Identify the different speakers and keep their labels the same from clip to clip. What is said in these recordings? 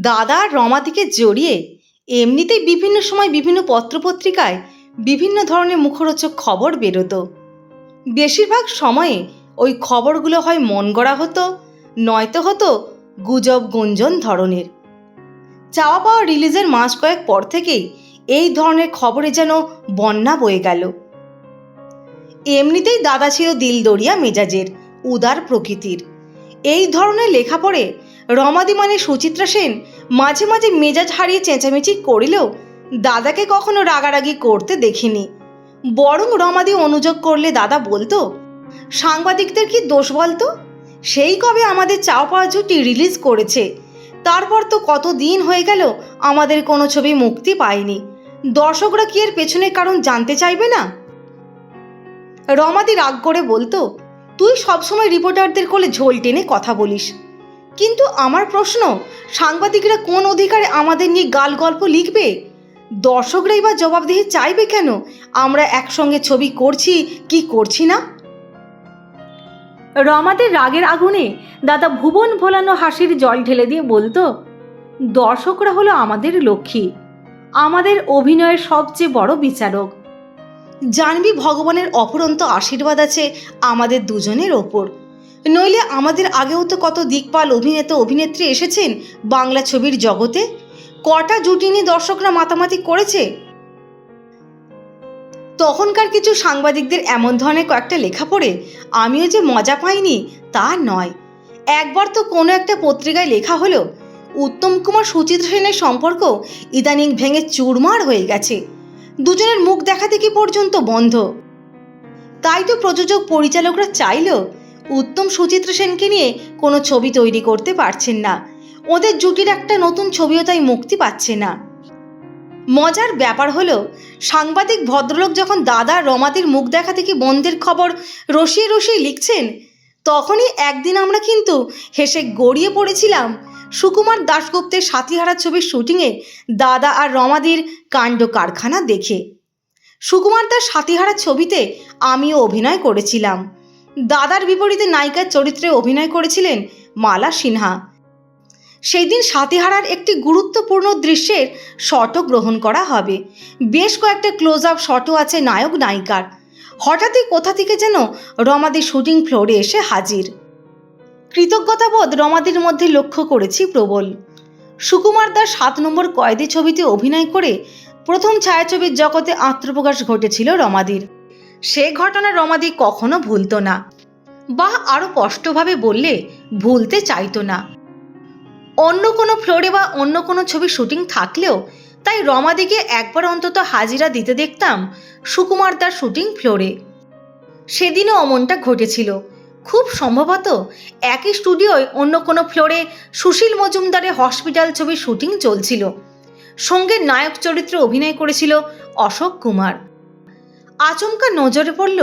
Speaker 1: দাদা রমাদিকে জড়িয়ে এমনিতেই বিভিন্ন সময় বিভিন্ন পত্রপত্রিকায় বিভিন্ন ধরনের মুখরোচক খবর বেরোতো। বেশিরভাগ সময়ে ওই খবরগুলো হয় মন গড়া হতো, নয়তো হতো গুজব গুঞ্জন ধরনের। চাওয়া পাওয়া রিলিজের মাস কয়েক পর থেকেই এই ধরনের খবরে যেন বন্যা বয়ে গেল। এমনিতেই দাদা ছিল দিলদরিয়া মেজাজের, উদার প্রকৃতির। এই ধরনের লেখা পড়ে রমাদি মানে সুচিত্রা সেন মাঝে মাঝে মেজাজ হারিয়ে চেঁচামেচি করিলেও দাদাকে কখনো রাগারাগি করতে দেখিনি। বরং রমাদি অনুযোগ করলে দাদা বলতো, সাংবাদিকদের কি দোষ বলতো? সেই কবে আমাদের চাও পাওয়া জুটি রিলিজ করেছে। তারপর তো কত দিন হয়ে গেল আমাদের কোনো ছবি মুক্তি পায়নি। দর্শকরা কি এর পেছনে কারণ জানতে চাইবে না? রমাদি রাগ করে বলতো, তুই সবসময় রিপোর্টারদের কোলে ঝোল টেনে কথা বলিস। কিন্তু আমার প্রশ্ন, সাংবাদিকরা কোন অধিকারে আমাদের নিয়ে গাল গল্প লিখবে? দর্শকরাই বা জবাবদিহি চাইবে কেন? আমরা একসঙ্গে ছবি করছি, কি করছি না? রমাদের রাগের আগুনে দাদা ভুবন ভোলানো হাসির জল ঢেলে দিয়ে বলতো, দর্শকরা হলো আমাদের লক্ষ্মী, আমাদের অভিনয়ের সবচেয়ে বড় বিচারক। জানবি ভগবানের অপরন্ত আশীর্বাদ আছে আমাদের দুজনের ওপর। নইলে আমাদের আগেও তো কত দিকপাল অভিনেতা, অভিনেত্রী এসেছেন বাংলা ছবির জগতে? কটা জুটি নিয়ে দর্শকরা মাতামাতি করেছে? তখনকার কিছু সাংবাদিকদের এমন ধরনের কয়েকটা লেখা পড়ে আমিও যে মজা পাইনি তা নয়। একবার তো কোনো একটা পত্রিকায় লেখা হলো, উত্তম কুমার সুচিত্রা সেনের সম্পর্ক ইদানিং ভেঙে চুরমার হয়ে গেছে। দুজনের মুখ দেখা দেখি পর্যন্ত বন্ধ। তাই তো প্রযোজক পরিচালকরা চাইলেও উত্তম সুচিত্রা সেনকে নিয়ে কোনো ছবি তৈরি করতে পারছেন না। ওদের জুটির একটা নতুন ছবিও তাই মুক্তি পাচ্ছে না। মজার ব্যাপার হলো, সাংবাদিক ভদ্রলোক যখন দাদা রমাদির মুখ দেখা থেকে বন্ধের খবর রসিয়ে রসিয়ে লিখছেন, তখনই একদিন আমরা কিন্তু হেসে গড়িয়ে পড়েছিলাম সুকুমার দাশগুপ্তের সাথীহারা ছবির শুটিংয়ে দাদা আর রমাদির কাণ্ড কারখানা দেখে। সুকুমার দাস সাথীহারা ছবিতে আমিও অভিনয় করেছিলাম। দাদার বিপরীতে নায়িকার চরিত্রে অভিনয় করেছিলেন মালা সিনহা। সেই দিন সাথীহারার একটি গুরুত্বপূর্ণ দৃশ্যের শটও গ্রহণ করা হবে। বেশ কয়েকটা ক্লোজ আপ শটও আছে নায়ক নায়িকার। হঠাৎই কোথা থেকে যেন রমাদি শুটিং ফ্লোরে এসে হাজির। কৃতজ্ঞতাবোধ রমাদির মধ্যে লক্ষ্য করেছি প্রবল। সুকুমার দাস সাত নম্বর কয়েদি ছবিতে অভিনয় করে প্রথম ছায়াছবির জগতে আত্মপ্রকাশ ঘটেছিল রমাদির। সে ঘটনা রমাদি কখনো ভুলতো না। বা আরও স্পষ্টভাবে বললে, ভুলতে চাইতো না। অন্য কোনো ফ্লোরে বা অন্য কোনো ছবি শুটিং থাকলেও, তাই রমাদিকে একবার অন্তত হাজিরা দিতে দেখতাম সুকুমার দার শুটিং ফ্লোরে। সেদিনও অমনটা ঘটেছিল। খুব সম্ভবত একই স্টুডিওয় অন্য কোনো ফ্লোরে সুশীল মজুমদারের হসপিটাল ছবির শুটিং চলছিল। সঙ্গে নায়ক চরিত্রে অভিনয় করেছিল অশোক কুমার। আচমকা নজরে পড়ল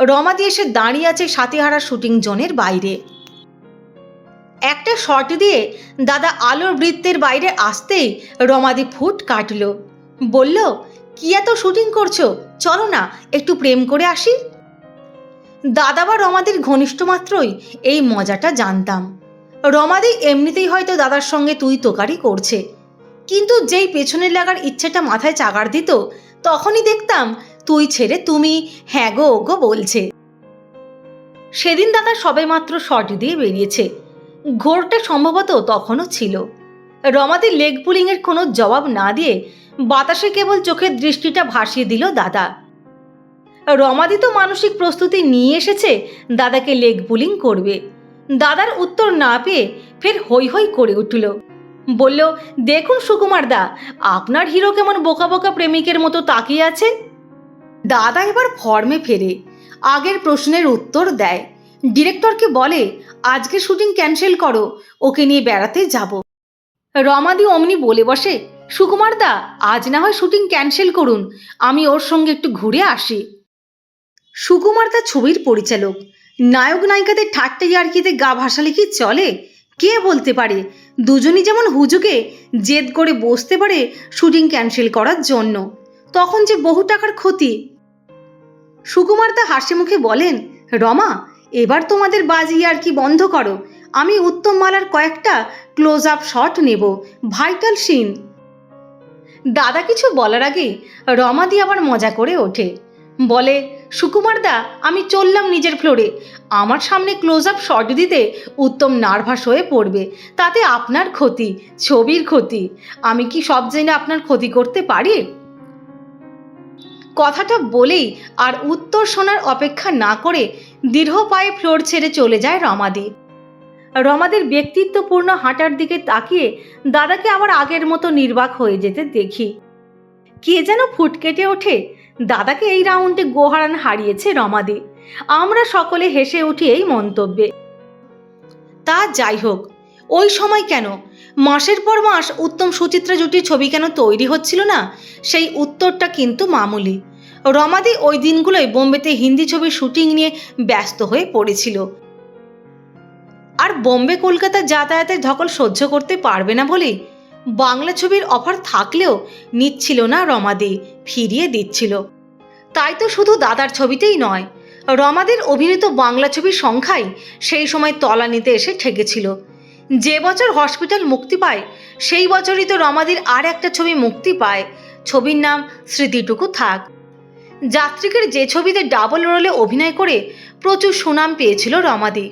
Speaker 1: রমাদি এসে দাঁড়িয়ে আছে সাথীহারা শুটিং জোনের বাইরে। একটা শট দিয়ে দাদা আলোর বৃত্তের বাইরে আসতেই রমাদি ফুট কাটল। বলল, কি এত শুটিং করছ? চলো না, একটু প্রেম করে আসি। দাদা বা রমাদির ঘনিষ্ঠ মাত্রই এই মজাটা জানতাম। রমাদি এমনিতেই হয়তো দাদার সঙ্গে তুই তোকারি করছে। কিন্তু যেই পেছনে লাগার ইচ্ছেটা মাথায় চাগার দিত, তখনই দেখতাম তুই ছেড়ে তুমি হ্যাঁ গো গো বলছে। সেদিন দাদা সবেমাত্র শট দিয়ে বেরিয়েছে। ঘোরটা সম্ভবত তখনও ছিল। রমাদির লেগ পুলিংয়ের কোনো জবাব না দিয়ে বাতাসে কেবল চোখের দৃষ্টিটা ভাসিয়ে দিল দাদা। রমাদি তো মানসিক প্রস্তুতি নিয়ে এসেছে, দাদাকে লেগ পুলিং করবে। দাদার উত্তর না পেয়ে ফের হৈ হৈ করে উঠল। বলল, দেখুন সুকুমার দা, আপনার হিরো কেমন বোকা বোকা প্রেমিকের মতো তাকিয়ে আছে? দাদা এবার ফর্মে ফেরে। আগের প্রশ্নের উত্তর দেয়। ডিরেক্টরকে বলে, আজকে শুটিং ক্যান্সেল করো, ওকে নিয়ে বেড়াতে যাব। রমাদি অমনি বলে বসে, সুকুমার দা, আজ না হয় শুটিং ক্যান্সেল করুন, আমি ওর সঙ্গে একটু ঘুরে আসি। সুকুমার দা ছবির পরিচালক, নায়ক নায়িকাদের ঠাট্টা ইয়ার্কিতে গা ভাসালে কি চলে? কে বলতে পারে? দুজনই যেমন হুজুকে জেদ করে বসতে পারে শুটিং ক্যান্সেল করার জন্য। তখন যে বহু টাকার ক্ষতি। সুকুমার দা হাসি মুখে বলেন, রমা, এবার তোমাদের বাজি আর কি বন্ধ করো। আমি উত্তম মালার কয়েকটা ক্লোজ আপ শট নেব ভাইটাল সিন দাদা কিছু বলার আগে রমা রমাদি আবার মজা করে ওঠে। বলে সুকুমার দা আমি চললাম নিজের ফ্লোরে আমার সামনে ক্লোজ আপ শট দিতে উত্তম নার্ভাস হয়ে পড়বে। তাতে আপনার ক্ষতি, ছবির ক্ষতি। আমি কি সব জেনে আপনার ক্ষতি করতে পারি? কথাটা বলেই আর উত্তর শোনার অপেক্ষা না করে দীর্ঘ পায়ে ফ্লোর ছেড়ে চলে যায় রমাদি রমাদের ব্যক্তিত্বপূর্ণ হাঁটার দিকে তাকিয়ে দাদাকে আবার আগের মতো নির্বাক হয়ে যেতে দেখি। কে যেন ফুট কেটে ওঠে। দাদাকে এই রাউন্ডে গোহারান হারিয়েছে রমাদি। আমরা সকলে হেসে উঠি এই মন্তব্যে। তা যাই হোক ওই সময় কেন? মাসের পর মাস উত্তম সুচিত্রা জুটির ছবি কেন তৈরি হচ্ছিল না? সেই উত্তরটা কিন্তু মামুলি। রমাদি ওই দিনগুলোয় বোম্বেতে হিন্দি ছবির শুটিং নিয়ে ব্যস্ত হয়ে পড়েছিল। আর বোম্বে কলকাতা যাতায়াতের ধকল সহ্য করতে পারবে না বলে বাংলা ছবির অফার থাকলেও নিচ্ছিল না রমাদি, ফিরিয়ে দিচ্ছিল। তাই তো শুধু দাদার ছবিতেই নয়, রমাদের অভিনীত বাংলা ছবির সংখ্যাই সেই সময় তলানিতে এসে ঠেকেছিল। যে বছর হসপিটাল মুক্তি পায়, সেই বছরই তো রমাদির আর একটা ছবি মুক্তি পায়। ছবির নাম স্মৃতিটুকু থাক। যাত্রিকের যে ছবিতে ডাবল রোলে অভিনয় করে প্রচুর সুনাম পেয়েছিল রমাদি।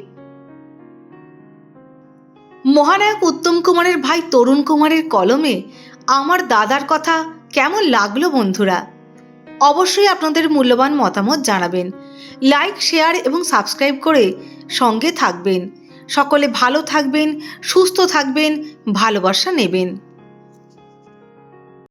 Speaker 1: মহানায়ক উত্তম কুমারের ভাই তরুণ কুমারের কলমে আমার দাদার কথা কেমন লাগল বন্ধুরা? অবশ্যই আপনাদের মূল্যবান মতামত জানাবেন। লাইক, শেয়ার এবং সাবস্ক্রাইব করে সঙ্গে থাকবেন। সকলে ভালো থাকবেন সুস্থ থাকবেন ভালোবাসা নেবেন।